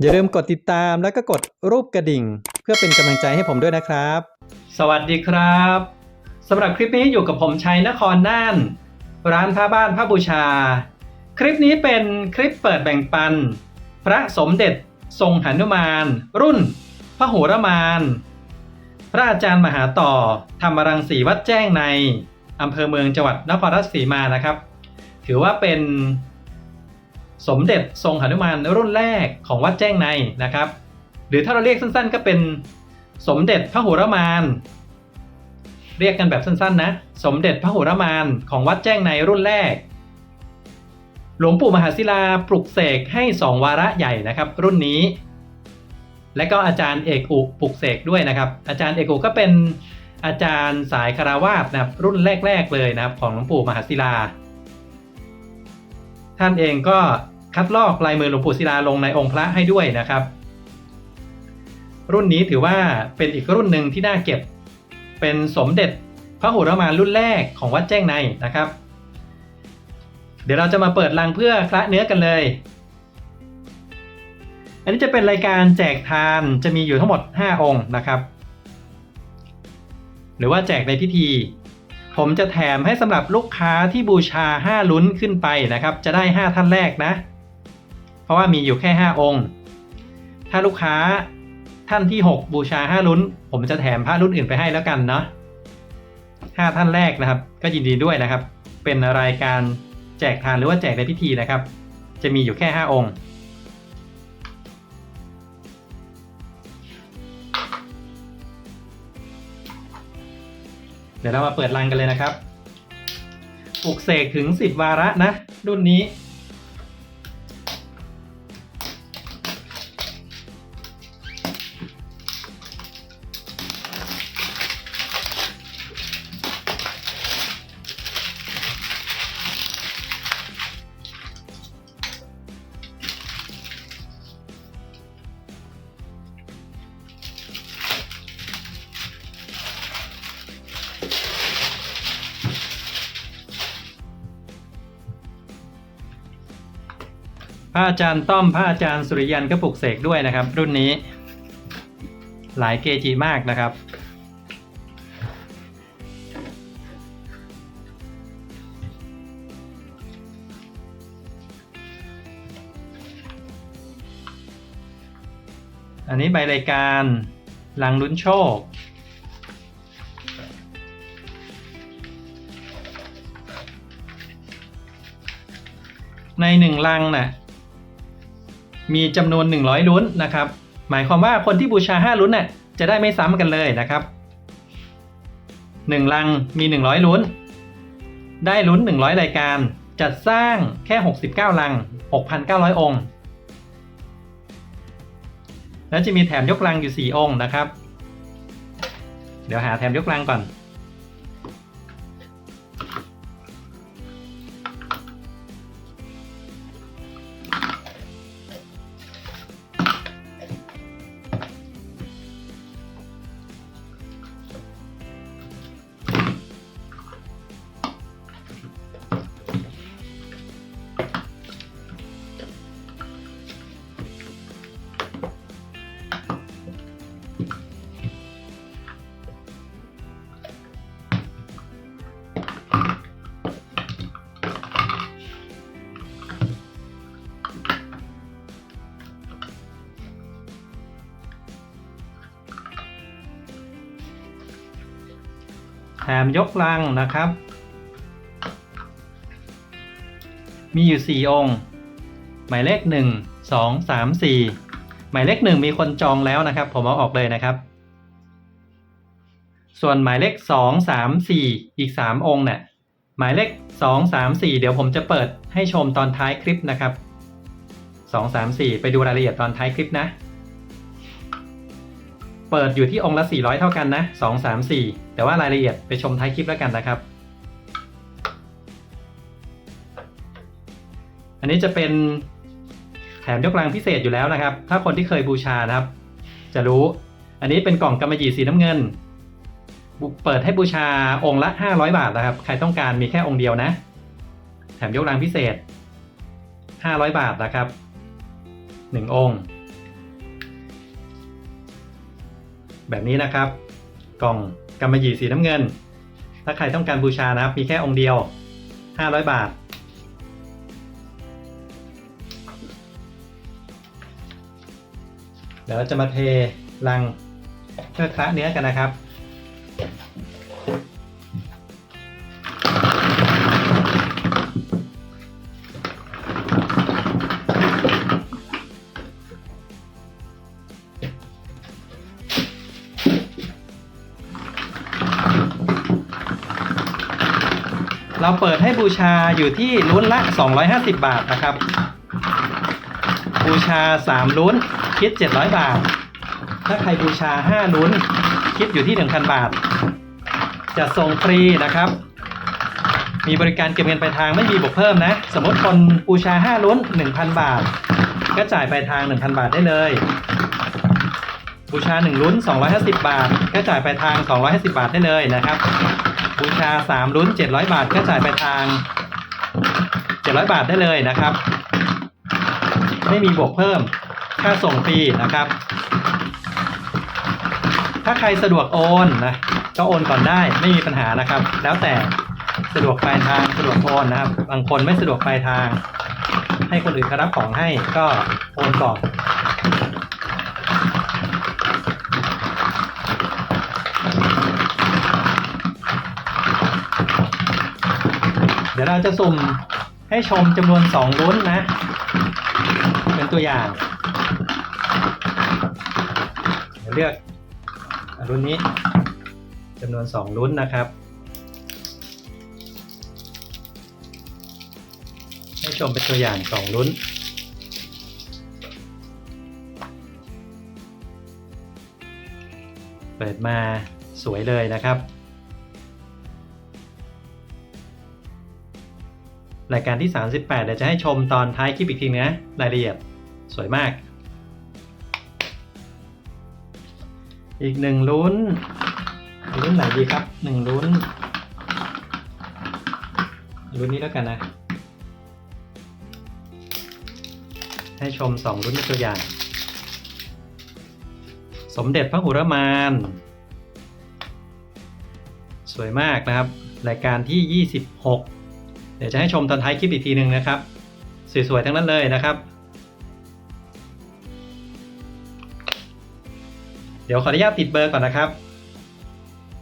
อย่าลืมกดติดตามแล้วก็กดรูปกระดิ่ง เพื่อเป็นกำลังใจให้ผมด้วยนะครับ สวัสดีครับสำหรับคลิปนี้อยู่กับผมชัยนครน่าน ร้านผ้าบ้านผ้าบูชา คลิปนี้เป็นคลิปเปิดแบ่งปัน พระสมเด็จทรงหนุมาน รุ่น พระโหรมาน พระอาจารย์มหาต่อ ธรรมรังสีวัดแจ้งในอำเภอเมืองจังหวัดนครราชสีมานะครับ ถือว่าเป็น สมเด็จทรงหนุมานรุ่นแรกของวัดแจ้งในนะครับ หรือถ้าเราเรียกสั้นๆ ก็เป็นสมเด็จพระโหรมาน เรียกกันแบบสั้นๆนะ สมเด็จพระโหรมานของวัดแจ้งในรุ่นแรก หลวงปู่มหาศิลาปลุกเสกให้สองวาระใหญ่นะครับ รุ่นนี้ และก็อาจารย์เอกอุปลุกเสกด้วยนะครับ อาจารย์เอกอุก็เป็นอาจารย์สายคาราวาสนะครับรุ่นแรก ๆ เลยนะครับ ของหลวงปู่มหาศิลา ท่านเองก็คัดลอกลายมือหลวงปู่ศิลาลงในองค์พระให้ด้วยนะครับ รุ่นนี้ถือว่าเป็นอีกรุ่นหนึ่งที่น่าเก็บ เป็นสมเด็จพระโหรมานรุ่นแรกของวัดแจ้งในนะครับ เดี๋ยวเราจะมาเปิดลังเพื่อคละเนื้อกันเลย อันนี้จะเป็นรายการแจกทานจะมีอยู่ทั้งหมด 5 องค์นะครับ หรือว่าแจกในพิธี ผมจะแถมให้สำหรับลูกค้าที่บูชา 5 ลุ้นขึ้นไปนะครับ จะได้ 5 ท่านแรกนะ เพราะว่ามีอยู่แค่ 5 องค์ ถ้าลูกค้าท่านที่ 6 บูชา 5 ลุ้น ผมจะแถมผ้ารุ่นอื่นไปให้แล้วกันเนาะ5ท่านแรกนะครับ ก็ยินดีด้วยนะครับ เป็นรายการแจกทานหรือว่าแจกในพิธีนะครับ จะมีอยู่แค่ 5 องค์ เดี๋ยวเรามาเปิดรังกันเลยนะครับปลุกเสกถึง 10 วาระนะ รุ่นนี้ ระอาจารย์ต้อมพระอาจารย์สุริยันก็ปลุกเสกด้วยนะครับ รุ่นนี้ หลายเกจิมากนะครับ อันนี้ใบรายการลังลุ้นโชคในหนึ่งลังน่ะ มีจำนวน 100 ลุ้นนะครับ หมายความว่าคนที่บูชา 5 ลุ้นน่ะจะได้ไม่ซ้ำกันเลยนะครับ 1 ลังมี 100 ลุ้น ได้ลุ้น 100 รายการ จัดสร้างแค่ 69 ลัง 6,900 องค์ แล้วจะมีแถมยกลังอยู่ 4 องค์นะครับ เดี๋ยวหาแถมยกลังก่อน แถมยกลังนะครับ มีอยู่ 4 องค์ หมายเลข 1 2 3 4 หมายเลข 1 มีคนจองแล้วนะครับ ผมเอาออกเลยนะครับ ส่วนหมายเลข 2 3 4 อีก 3 องค์เนี่ยหมายเลข 2 3 4 เดี๋ยวผมจะเปิดให้ชมตอนท้ายคลิปนะครับ 2 3 4 ไปดูรายละเอียดตอนท้ายคลิปนะ เปิดอยู่ที่องค์ละ 400 เท่ากันนะ 2 3 4 แต่ว่ารายละเอียดไปชมท้ายคลิปแล้วกันนะครับ อันนี้จะเป็นแถมยกลังพิเศษอยู่แล้วนะครับ ถ้าคนที่เคยบูชานะครับ จะรู้ อันนี้เป็นกล่องกำมะหยี่สีน้ำเงิน เปิดให้บูชาองค์ละ 500 บาทนะครับ ใครต้องการมีแค่องค์เดียวนะ แถมยกลังพิเศษ 500 บาทนะครับ 1 องค์ แบบนี้นะครับ กล่องกำมะหยี่สีน้ำเงิน ถ้าใครต้องการบูชานะครับ มีแค่องค์เดียว 500 บาท เดี๋ยวเราจะมาเทลังเพื่อคละเนื้อกันนะครับ เราเปิดให้บูชาอยู่ที่ลุ้นละ 250 บาทนะครับ บูชา 3 ลุ้นคิด 700 บาท ถ้าใครบูชา 5 ลุ้นคิดอยู่ที่ 1,000 บาท จะส่งฟรีนะครับ มีบริการเก็บเงินปลายทางไม่มีบวกเพิ่มนะ สมมติคนบูชา 5 ลุ้น 1,000 บาท ก็จ่ายปลายทาง 1,000 บาทได้เลย บูชา 1 ลุ้น 250 บาท ก็จ่ายปลายทาง 250 บาทได้เลยนะครับ บูชา3ลุ้น700บาทก็จ่ายปลายทาง700บาทได้เลยนะครับ ไม่มีบวกเพิ่มค่าส่งฟรีนะครับ ถ้าใครสะดวกโอนนะก็โอนก่อนได้ไม่มีปัญหานะครับ แล้วแต่สะดวกปลายทางสะดวกโอนนะครับ บางคนไม่สะดวกปลายทาง ให้คนอื่นเขารับของให้ก็โอนก่อน ยวเราจะสุ่มให้ชมจำนวนสองลุ้นนะ เป็นตัวอย่างเดี๋ยวเลือกอะรุ่นนี้จำนวนสองลุ้นนะครับ ให้ชมเป็นตัวอย่างสองลุ้นเปิดมาสวยเลยนะครับ รายการที่ 38 เดี๋ยวจะให้ชมตอนท้ายคลิปอีกทีนะรายละเอียดสวยมาก อีกหนึ่งลุ้นลุ้นไหนดีครับหนึ่งลุ้นลุ้นนี้แล้วกันนะ ให้ชมสองลุ้นเป็นตัวอย่าง สมเด็จพระหุรมาน สวยมากนะครับ รายการที่ 26 เดี๋ยวจะให้ชมตอนท้ายคลิปอีกทีหนึ่งนะครับ สวยๆทั้งนั้นเลยนะครับ เดี๋ยวขออนุญาตติดเบอร์ก่อนนะครับ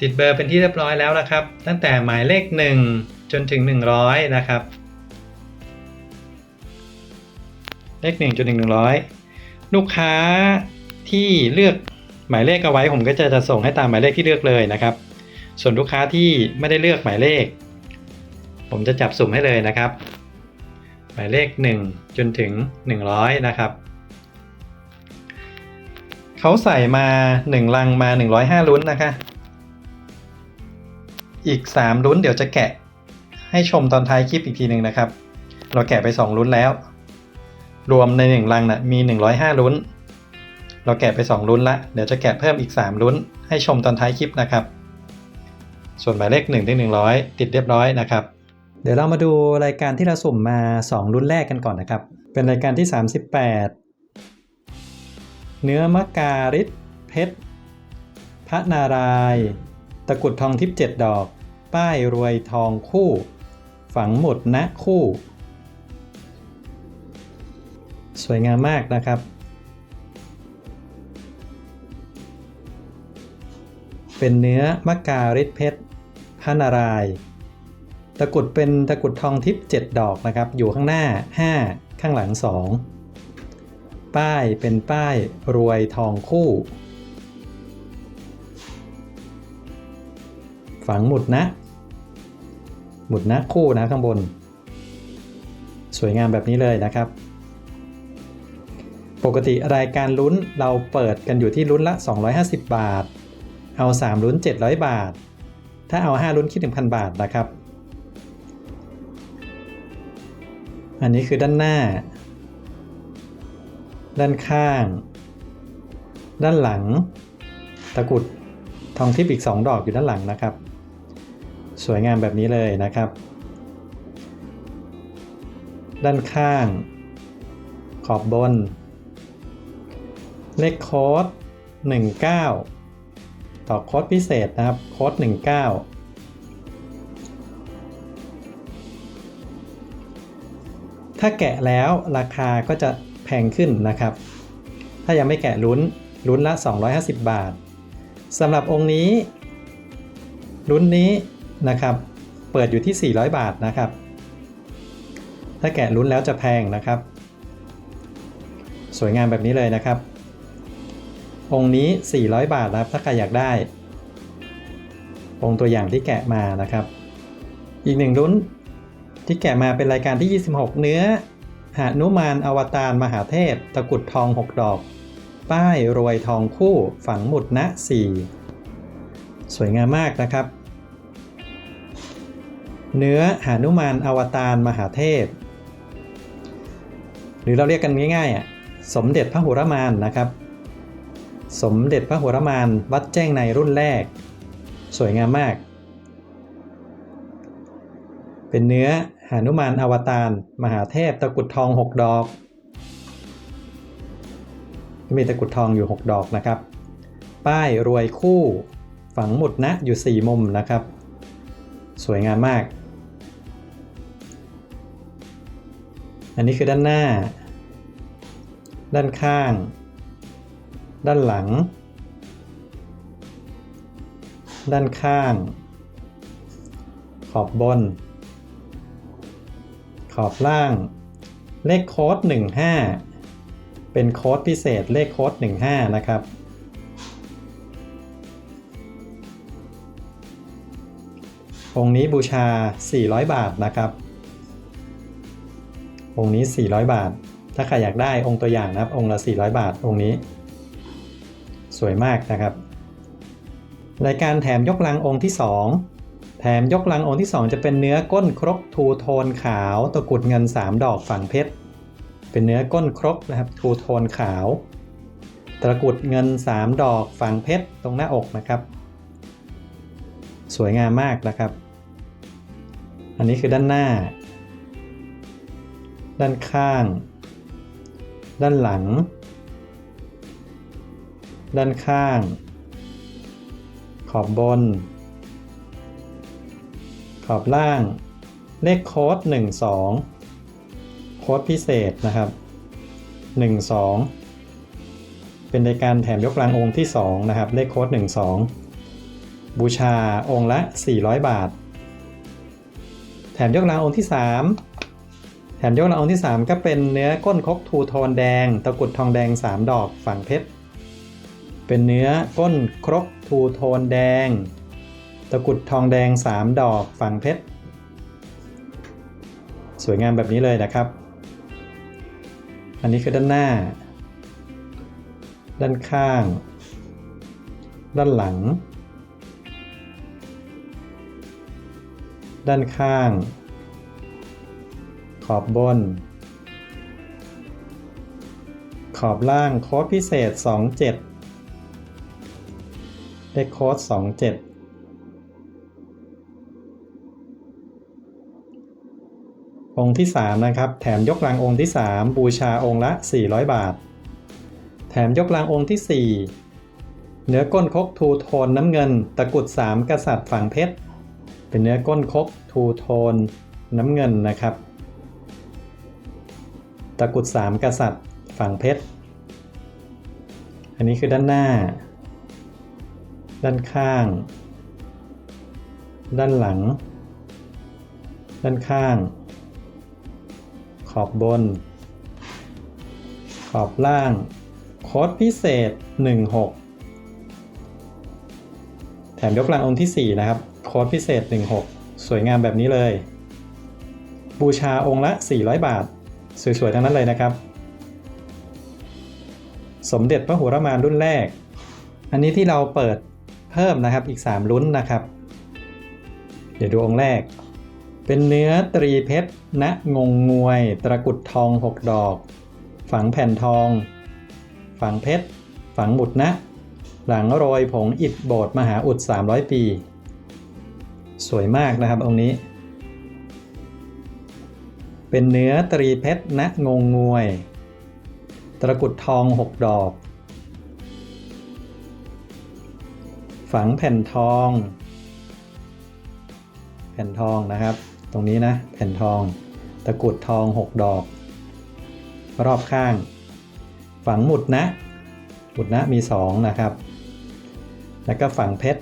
ติดเบอร์เป็นที่เรียบร้อยแล้วนะครับ ตั้งแต่หมายเลข 1 จนถึง 100 นะครับ เลข1จนถึง100 ลูกค้าที่เลือกหมายเลขเอาไว้ผมก็จะจะส่งให้ตามหมายเลขที่เลือกเลยนะครับ ส่วนลูกค้าที่ไม่ได้เลือกหมายเลข ผมจะจับสุ่มให้เลยนะครับ หมายเลข 1 จนถึง 100 นะครับเขาใส่มา 1 ลังมา 105 ลุ้นนะคะ อีก 3 ลุ้นเดี๋ยวจะแกะให้ชมตอนท้ายคลิปอีกทีหนึ่งนะครับ เราแกะไป 2 ลุ้นแล้ว รวมใน 1 ลังนะ่ะมี 105 ลุ้น เราแกะไป 2 ลุ้นละ เดี๋ยวจะแกะเพิ่มอีก 3 ลุ้น ให้ชมตอนท้ายคลิปนะครับ ส่วนหมายเลข1ถึง100 ติดเรียบร้อยนะครับ เดี๋ยวเรามาดูรายการที่เราสุ่มมา 2 รุ่นแรกกันก่อนนะครับ เป็นรายการที่ 38 เนื้อมะการิดเพชร พระนารายตะกรุดทองทิพย์เจ็ดดอก ป้ายรวยทองคู่ ฝังหมดณคู่ สวยงามมากนะครับเป็นเนื้อมะการิดเพชรพระนารายณ์ ตะกรุดเป็นตะกรุดทองทิพย์7ดอกนะครับ อยู่ข้างหน้า 5 ข้างหลัง 2 ป้ายเป็นป้ายรวยทองคู่ ฝังหมุดนะ หมุดนะคู่นะข้างบน สวยงามแบบนี้เลยนะครับ ปกติรายการลุ้นเราเปิดกันอยู่ที่ลุ้นละ 250 บาท เอา 3 ลุ้น 700 บาท ถ้าเอา 5 ลุ้นคิด1,000 บาทนะครับ อันนี้คือด้านหน้า ด้านข้าง ด้านหลัง ตะกรุดทองทิพย์อีก 2 ดอกอยู่ด้านหลังนะครับ สวยงามแบบนี้เลยนะครับ ด้านข้าง ขอบบน เลขโค้ด19 ต่อโค้ดพิเศษนะครับ โค้ด19 ถ้าแกะแล้วราคาก็จะแพงขึ้นนะครับ ถ้ายังไม่แกะลุ้นลุ้นละ 250 บาทสำหรับองค์นี้ลุ้นนี้นะครับ เปิดอยู่ที่ 400 บาทนะครับ ถ้าแกะลุ้นแล้วจะแพงนะครับ สวยงามแบบนี้เลยนะครับ องค์นี้ 400 บาทนะครับ ถ้าใครอยากได้ องค์ตัวอย่างที่แกะมานะครับ อีกหนึ่งลุ้น ที่แกะมาเป็นรายการที่ 26 เนื้อ หานุมานอวตารมหาเทพ ตะกุดทอง 6 ดอก ป้ายรวยทองคู่ฝังหมุดณ4สวยงามมากนะครับ เนื้อหานุมานอวตารมหาเทพ หรือเราเรียกกันง่ายๆอะสมเด็จพระหุรมานนะครับ สมเด็จพระหุรมานวัดแจ้งในรุ่นแรก สวยงามมาก เป็นเนื้อหานุมานอวตารมหาเทพตะกุดทอง 6 ดอก มีตะกุดทองอยู่ 6 ดอกนะครับ ป้ายรวยคู่ฝังหมุดนะอยู่ 4 มุมนะครับ สวยงามมาก อันนี้คือด้านหน้า ด้านข้าง ด้านหลัง ด้านข้าง ขอบบน ขอบล่าง เลขโค้ด 15 เป็นโค้ดพิเศษเลขโค้ด 15 นะครับ องค์นี้บูชา 400 บาทนะครับ องค์นี้ 400 บาท ถ้าใครอยากได้องค์ตัวอย่างนะครับ องค์ละ 400 บาท องค์นี้ สวยมากนะครับ รายการแถมยกลังองค์ที่ 2 แถมยกลังองค์ที่ 2 จะเป็นเนื้อก้นครกทูโทนขาวตะกุดเงิน 3 ดอกฝังเพชร เป็นเนื้อก้นครกนะครับทูโทนขาว ตะกุดเงิน 3 ดอกฝังเพชรตรงหน้าอกนะครับ สวยงามมากนะครับ อันนี้คือด้านหน้า ด้านข้าง ด้านหลัง ด้านข้าง ขอบบน ขอบล่าง เลขโค้ด 12 โค้ดพิเศษนะครับ 12 เป็นในการแถมยกลางองค์ที่ 2 นะครับ เลขโค้ด 12 บูชาองค์ละ 400 บาท แถมยกลางองค์ที่ 3 แถมยกลางองค์ที่ 3 ก็เป็นเนื้อก้นครกทูโทนแดง ตะกุดทองแดง 3 ดอกฝังเพชรเป็นเนื้อก้นครกทูโทนแดง ตะกรุดทองแดง 3 ดอกฝังเพชร สวยงามแบบนี้เลยนะครับ อันนี้คือด้านหน้า ด้านข้าง ด้านหลัง ด้านข้าง ขอบบน ขอบล่างโค้ดพิเศษ 27เลขโค้ด 27 องค์ที่ 3 นะครับ แถมยกลังองค์ที่ 3 บูชาองค์ละ 400 บาท แถมยกลังองค์ที่ 4 เนื้อก้นคกทูโทนน้ำเงิน ตะกุด 3 กษัตริย์ฝังเพชร เป็นเนื้อก้นคกทูโทนน้ำเงินนะครับ ตะกุด 3 กษัตริย์ฝังเพชร อันนี้คือด้านหน้า ด้านข้าง ด้านหลัง ด้านข้าง ขอบบน ขอบล่าง โค้ดพิเศษ 16 แถมยกลางองค์ที่ 4 นะครับ โค้ดพิเศษ 16 สวยงามแบบนี้เลย บูชาองค์ละ 400 บาท สวยๆ ทั้งนั้นเลยนะครับ สมเด็จพระหัวรมานรุ่นแรก อันนี้ที่เราเปิดเพิ่มนะครับอีก 3 ลุ้นนะครับ เดี๋ยวดูองค์แรก เป็นเนื้อตรีเพชรณงงงวย ตะกุดทอง6ดอก ฝังแผ่นทอง ฝังเพชร ฝังหมุดนะหลังโรยผงอิฐโบสถ์มหาอุด 300 ปี สวยมากนะครับองค์นี้ เป็นเนื้อตรีเพชรณงงงวย ตะกุดทอง6ดอก ฝังแผ่นทอง แผ่นทองนะครับ ตรงนี้นะ แผ่นทอง ตะกรุดทอง 6 ดอก รอบข้าง ฝังหมุดนะหมุดนะมี 2 นะครับ แล้วก็ฝังเพชร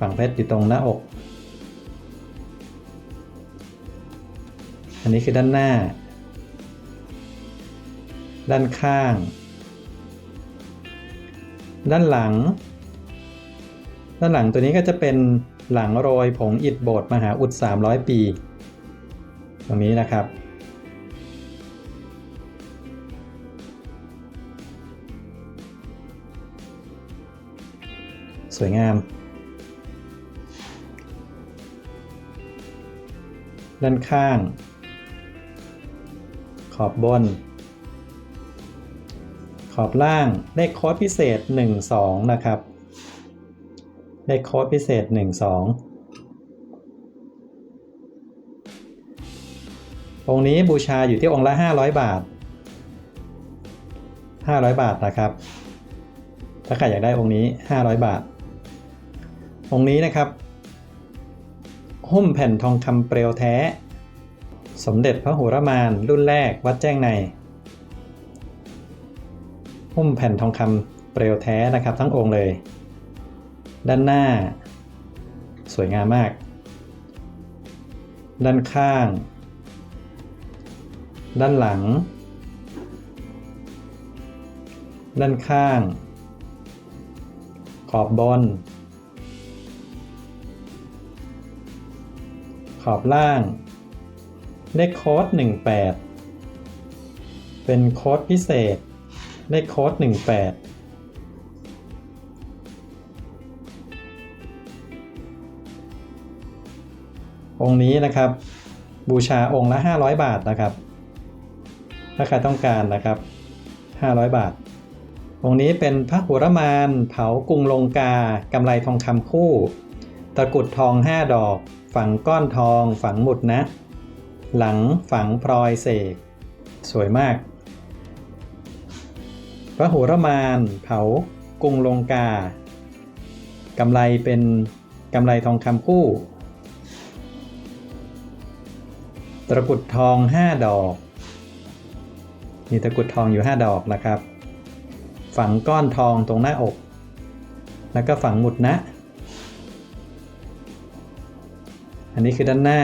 ฝังเพชรอยู่ตรงหน้าอก อันนี้คือด้านหน้า ด้านข้าง ด้านหลัง ด้านหลังตัวนี้ก็จะเป็น หลังโรยผงอิฐโบสถ์มหาอุด 300 ปี ตรงนี้นะครับ สวยงาม ด้านข้าง ขอบบน ขอบล่างเลขโค้ดพิเศษ 1 2 นะครับ เลขโค้ดพิเศษ 1 2 องค์นี้บูชาอยู่ที่องค์ละ 500 บาท 500 บาทนะครับ ถ้าใครอยากได้องค์นี้ 500 บาท องค์นี้นะครับ หุ้มแผ่นทองคำเปลวแท้ สมเด็จพระโหรมานรุ่นแรกวัดแจ้งใน หุ้มแผ่นทองคำเปลวแท้นะครับทั้งองค์เลย ด้านหน้า สวยงามมาก ด้านข้าง ด้านหลัง ด้านข้าง ขอบบน ขอบล่าง เลขโค้ด 18 เป็นโค้ดพิเศษ เลขโค้ด 18 องค์นี้นะครับ บูชาองค์ละ 500 บาทนะครับ ถ้าใครต้องการนะครับ 500 บาท องค์นี้เป็นพระหุรมานเผากรุงลงกากำไรทองคำคู่ ตะกรุดทอง 5 ดอก ฝังก้อนทอง ฝังหมุดนะ หลังฝังพลอยเสก สวยมาก พระหุรมานเผากรุงลงกากำไรเป็นกำไรทองคำคู่ ตะกรุดทอง 5 ดอก มีตะกรุดทองอยู่ 5 ดอกนะครับ ฝังก้อนทองตรงหน้าอก แล้วก็ฝังหมุดนะ อันนี้คือด้านหน้า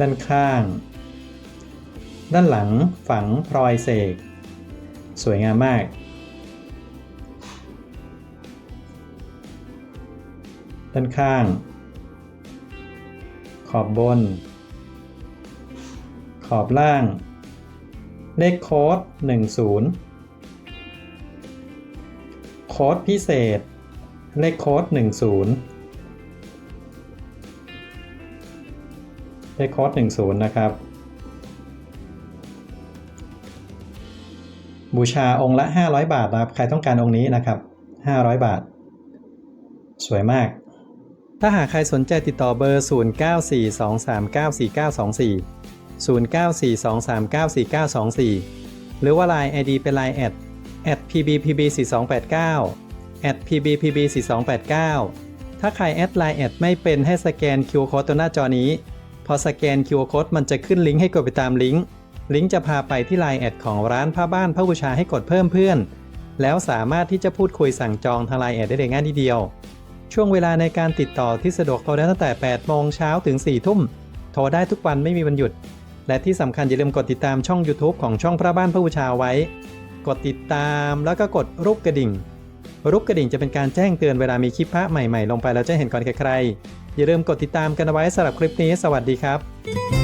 ด้านข้าง ด้านหลังฝังพลอยเสก สวยงามมากด้านข้าง ขอบบน ขอบล่าง เลขโค้ด 10 โค้ดพิเศษ เลขโค้ด 10 เลขโค้ด 10 นะครับ บูชาองค์ละ 500 บาทนะครับ ใครต้องการองค์นี้นะครับ 500 บาท สวยมาก ถ้าหากใครสนใจติดต่อเบอร์ 0942394924 0942394924 หรือว่า Line ID เป็น Line แอด @pbpb4289 @pbpb4289 ถ้าใครแอดไลน์แอดไม่เป็นให้สแกน QR Code ตัวหน้าจอนี้ พอสแกน QR Code มันจะขึ้นลิงก์ให้กดไปตามลิงก์ ลิงก์จะพาไปที่ Line แอดของร้านผ้าบ้านผ้าบูชาให้กดเพิ่มเพื่อน แล้วสามารถที่จะพูดคุยสั่งจองทาง Line แอดได้เลยง่ายนิดเดียว ช่วงเวลาในการติดต่อที่สะดวกโทรได้ตั้งแต่ 8 โมงเช้าถึง 4 ทุ่ม โทรได้ทุกวันไม่มีวันหยุด และที่สำคัญอย่าลืมกดติดตามช่อง YouTube ของช่องพระบ้านพระบูชาไว้ กดติดตามแล้วก็กดรูปกระดิ่ง รูปกระดิ่งจะเป็นการแจ้งเตือนเวลามีคลิปพระใหม่ๆ ลงไปแล้วจะเห็นก่อนใครๆอย่าลืมกดติดตามกันไว้สำหรับคลิปนี้ สวัสดีครับ